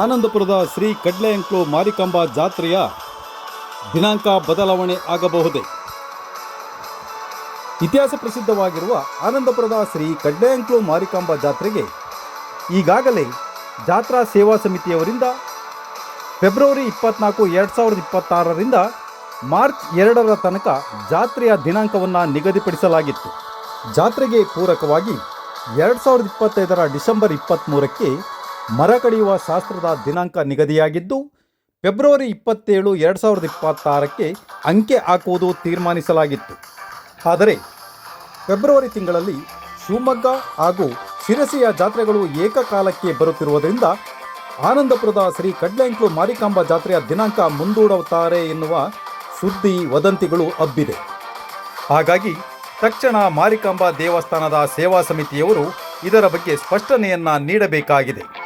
ಆನಂದಪುರದ ಶ್ರೀ ಕಡ್ಲೆಯಂಕ್ಲು ಮಾರಿಕಾಂಬಾ ಜಾತ್ರೆಯ ದಿನಾಂಕ ಬದಲಾವಣೆ ಆಗಬಹುದೇ? ಇತಿಹಾಸ ಪ್ರಸಿದ್ಧವಾಗಿರುವ ಆನಂದಪುರದ ಶ್ರೀ ಕಡ್ಲೆಯಂಕ್ಲು ಮಾರಿಕಾಂಬಾ ಜಾತ್ರೆಗೆ ಈಗಾಗಲೇ ಜಾತ್ರಾ ಸೇವಾ ಸಮಿತಿಯವರಿಂದ ಫೆಬ್ರವರಿ ಇಪ್ಪತ್ನಾಲ್ಕು, ಎರಡು ಸಾವಿರದ ಇಪ್ಪತ್ತಾರರಿಂದ ಮಾರ್ಚ್ ಎರಡರ ತನಕ ಜಾತ್ರೆಯ ದಿನಾಂಕವನ್ನು ನಿಗದಿಪಡಿಸಲಾಗಿತ್ತು. ಜಾತ್ರೆಗೆ ಪೂರಕವಾಗಿ ಎರಡು ಸಾವಿರದ ಇಪ್ಪತ್ತೈದರ ಡಿಸೆಂಬರ್ ಇಪ್ಪತ್ತ್ಮೂರಕ್ಕೆ ಮರ ಕಡಿಯುವ ಶಾಸ್ತ್ರದ ದಿನಾಂಕ ನಿಗದಿಯಾಗಿದ್ದು, ಫೆಬ್ರವರಿ ಇಪ್ಪತ್ತೇಳು, ಎರಡು ಸಾವಿರದ ಇಪ್ಪತ್ತಾರಕ್ಕೆ ಅಂಕೆ ಹಾಕುವುದು ತೀರ್ಮಾನಿಸಲಾಗಿತ್ತು. ಆದರೆ, ಫೆಬ್ರವರಿ ತಿಂಗಳಲ್ಲಿ ಶಿವಮೊಗ್ಗ ಹಾಗೂ ಶಿರಸಿಯ ಜಾತ್ರೆಗಳು ಏಕಕಾಲಕ್ಕೆ ಬರುತ್ತಿರುವುದರಿಂದ ಆನಂದಪುರದ ಶ್ರೀ ಕಡ್ಲೆಂಕ್ಲು ಮಾರಿಕಾಂಬ ಜಾತ್ರೆಯ ದಿನಾಂಕ ಮುಂದೂಡುತ್ತಾರೆ ಎನ್ನುವ ಸುದ್ದಿ ವದಂತಿಗಳು ಹಬ್ಬಿದೆ. ಹಾಗಾಗಿ ತಕ್ಷಣ ಮಾರಿಕಾಂಬಾ ದೇವಸ್ಥಾನದ ಸೇವಾ ಸಮಿತಿಯವರು ಇದರ ಬಗ್ಗೆ ಸ್ಪಷ್ಟನೆಯನ್ನ ನೀಡಬೇಕಾಗಿದೆ.